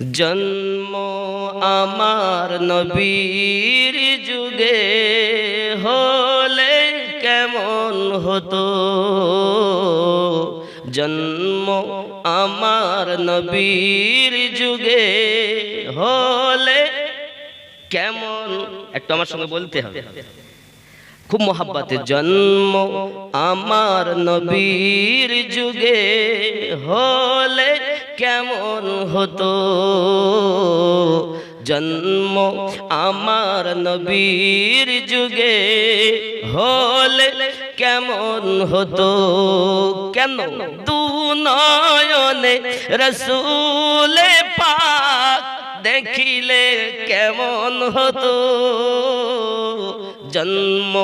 জন্ম আমার নবীর যুগে হলে কেমন হতো? জন্ম আমার নবীর যুগে হলে কেমন? একটু আমার সঙ্গে বলতে হবে। খুব মোহাব্বতে, জন্ম আমার নবীর যুগে হলে কেমন হতো? জন্ম আমার নবীর যুগে হলে কেমন হতো? কেন? দু নয়নে রসুলে পাক দেখিলে কেমন হতো? জন্ম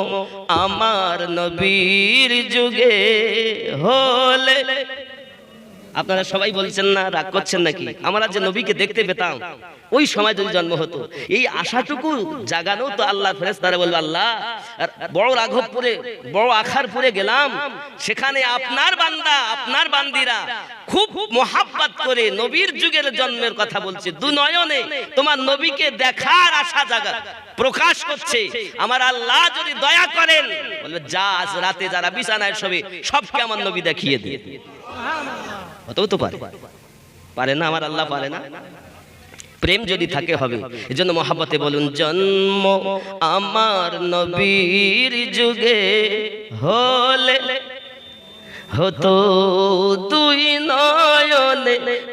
আমার নবীর যুগে হলে আপনারা সবাই বলছেন না, রাগ করছেন নাকি? আমরা যে নবীকে দেখতে পেতাম, ওই সময় যদি জন্ম হতো, এই আশাটুকু জাগানো তো আল্লাহ ফেরেস তারা বলবে, আল্লাহ বড় রাঘবপুরে, বড় আখারপুরে গেলাম, সেখানে আপনার বান্দা, আপনার বান্দিরা খুব মোহাব্বত করে নবীর যুগের জন্মের কথা বলছে। দু নয়নে তোমার নবীকে দেখার আশা জাগা প্রকাশ করছে। আমার আল্লাহ যদি দয়া করেন, বলবে, যা আজ রাতে যারা বিছানায় শোবে, সবকে আমার নবী দেখিয়ে দিয়ে হতেও তো পারে। পারে না? আমার আল্লাহ পারে না। প্রেম যদি থাকে, হবে। এজন্য মহাব্বতে বলুন, জন্ম আমার নবীর যুগে হলে হতো নয়নে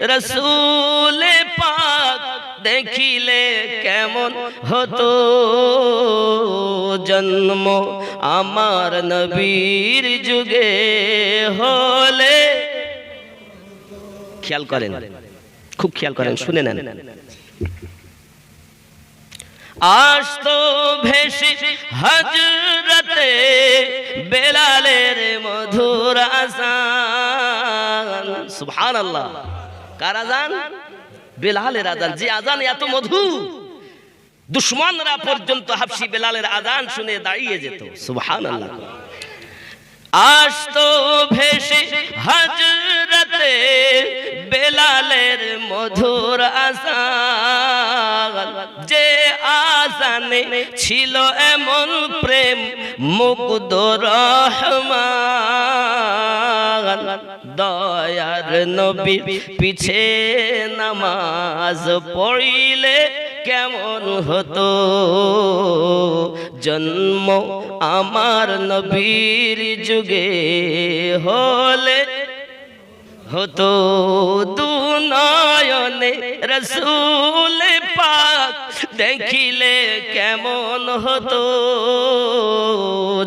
রসুলে পাক দেখিলে কেমন হতো? জন্ম আমার নবীর যুগে হলে। খেয়াল করেন, খুব খেয়াল করেন, শুনে নেন। আজ তো ভেসে হজরতে বেলালের মধুর সুবহান আল্লাহ কার আজান? বেলালের আজান। যে আজান এত মধু, দুশ্মনরা পর্যন্ত হাফসি বেলালের আজান শুনে দাঁড়িয়ে যেত। সুবহান আল্লাহ ভেসে হজরতে বেলালের মধুর আসান যে আসানে ছিল এমন প্রেম, মুগ্ধ রহমান। দয়ার নবী পিছে নামাজ পড়িলে কেমন হতো? জন্ম আমার নবীর যুগে হলে হতো। দু নয়নে রসুল পাক দেখিলে কেমন হতো?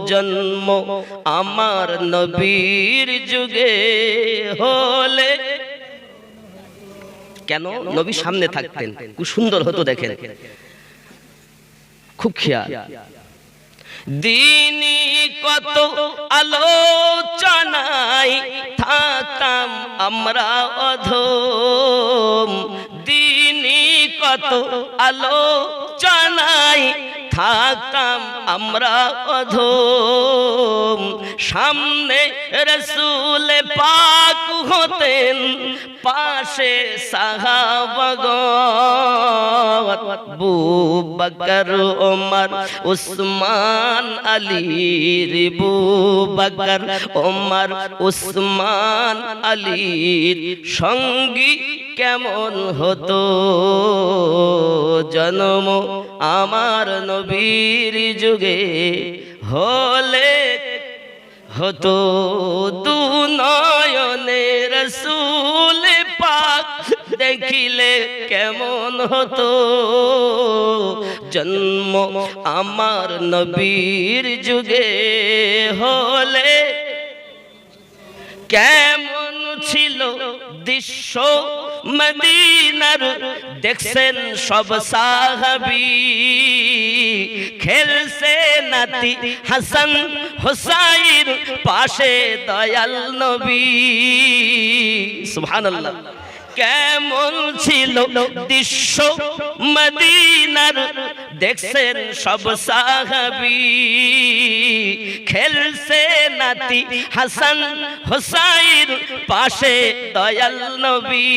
জন্ম আমার নবীর যুগে হলে। কেন? নবী সামনে থাকতেন। খুব সুন্দর হতো দেখেন। খুব খেয়াল। দিনই কত আলোচনায় থাকতাম আমরা অধম। দিনী কত আলোচনায় থাকতাম আমরা অধম। সামনে রসুল পাক হতেন, পাশে বকর ওমর, উসমান আলীর বু বকর ওমর, উসমান আলীর সঙ্গী কেমন হতো? জন্ম আমার নবীর যুগে হলে হতো দু নয়নে রসুল পাক। দেখিলে কেমন হতো? জন্ম আমার নবীর যুগে হলে কেমন ছিল দৃশ্য? মদিনার দেখছেন সব সাহাবি। খেলছে নাতি হাসান হোসাইন পাশে দয়াল নবী। সুবহানাল্লাহ। কেমন ছিল দৃশ্য মদিনার? দেখছেন সব সাহাবি। খেলছে নাতি হাসান হোসাইন, পাশে দয়াল নবী।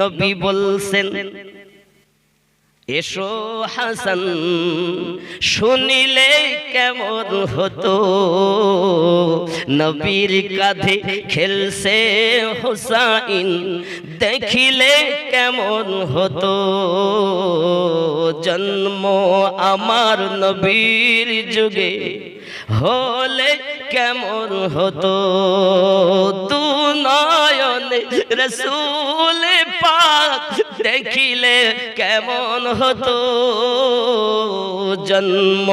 নবী বলছেন এসো হাসান, শুনিলে কেমন হতো? নবীর কাঁধে খেলছে হুসাইন, দেখিলে কেমন হতো? জন্ম আমার নবীর যুগে হলে কেমন হতো? তু নয়নে রসুল পাক দেখিলে কেমন হতো? জন্ম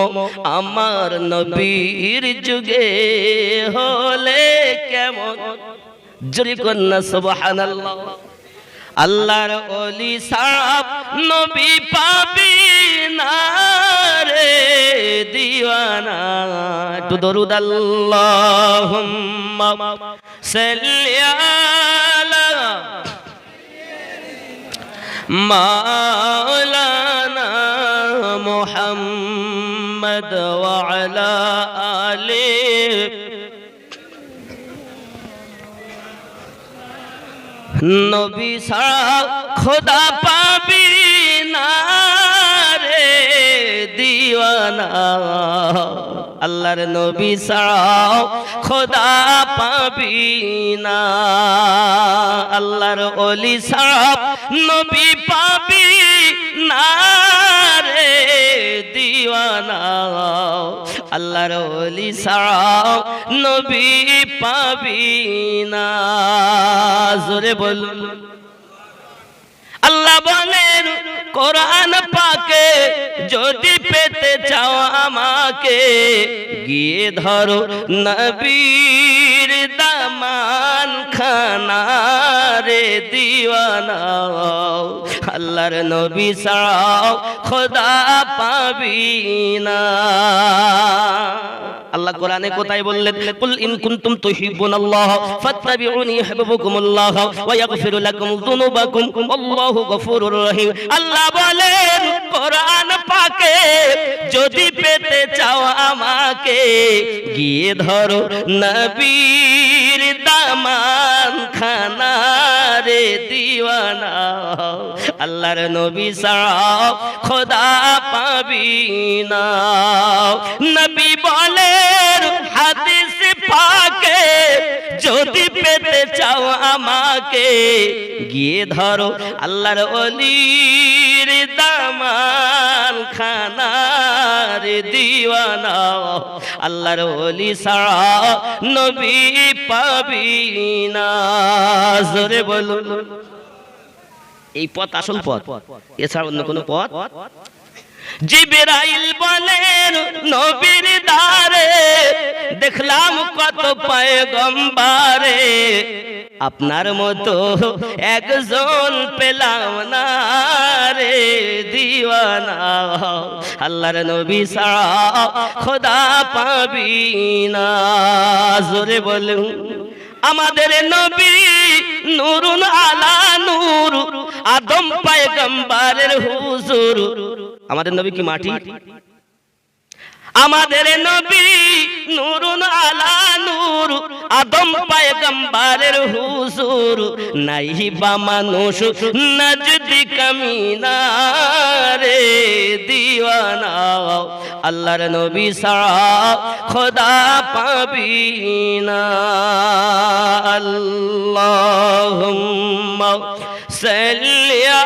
আমার নবীর যুগে হলে কেমন? জুরি কন্যা, সুবহানাল্লাহ। আল্লাহর অলি সাপ নবী পাবি না রে দিওয়ানা। একটু দরুদ আল্লাহুম্মা সাল্লি মাওলানা মুহাম্মদ ওয়া আলা নবী ছাড়া খোদা পাবি না রে দিওয়ানা। আল্লাহর নবী ছাড়াও খোদা পাবি না। আল্লাহর অলি ছাড়া নবী পাবি না রে দিওয়ানা। আল্লাহর অলি ছাড়াও নবী পাবি না। জোরে বলুন। আল্লাহ বলেন, কোরআন পাকে যদি পেতে চাও আমাকে, গিয়ে ধরো নবীর খানা রে দিওয়ানা আল্লাহর নবী ছাড়াও খোদা পাবি না। আল্লাহ কোরআনে কোথায় বললেন? কুল ইন কুনতুম তুহিব্বুনাল্লাহ ফাত্তাবিউনি ইউহিব্বুকুমুল্লাহ ওয়া ইয়াগফিরু লাকুম যুনুবাকুম, আল্লাহু গফুরুর রহিম। আল্লাহ বলেন, কোরআন পাকে যদি পেতে চাও আমাকে, গিয়ে ধরো নবীর দামান খানা রে দিওয়ানা। আল্লাহর নবী ছাড়াও খোদা পাবি না। নবী বলেন, হাদিস পাকে যদি পেতে চাও আমাকে, গিয়ে ধরো আল্লাহর অলির দামান খানার দিওয়ানা, আল্লাহর ওলি সারা নবী পাবি না। বলুন। এই পথ আসল পথ, এছাড়া অন্য কোনো পথ? জিবরাইল বলেন, নবীর দারে দেখলাম কত পয়গম্বারে। আপনার মতো একজন পেলাম না রে দিওয়ানা। আল্লাহর নবী ছাড়া খোদা পাবি না। জোরে বলুন, আমাদের নবী নুরুন আলা নূর আদম পায়গম্বরের হুজুর। আমাদের নবী কি মাটি? আমাদের নবী নুরুন আলা নূর। আদম পায়গম্বরের হুজুর। নাই বা মানুষ নজদি কামিনা রে দিওয়ানা। আল্লাহর নবী ছাড়া খোদা পাবি না। আল্লাহুম্মা سل يا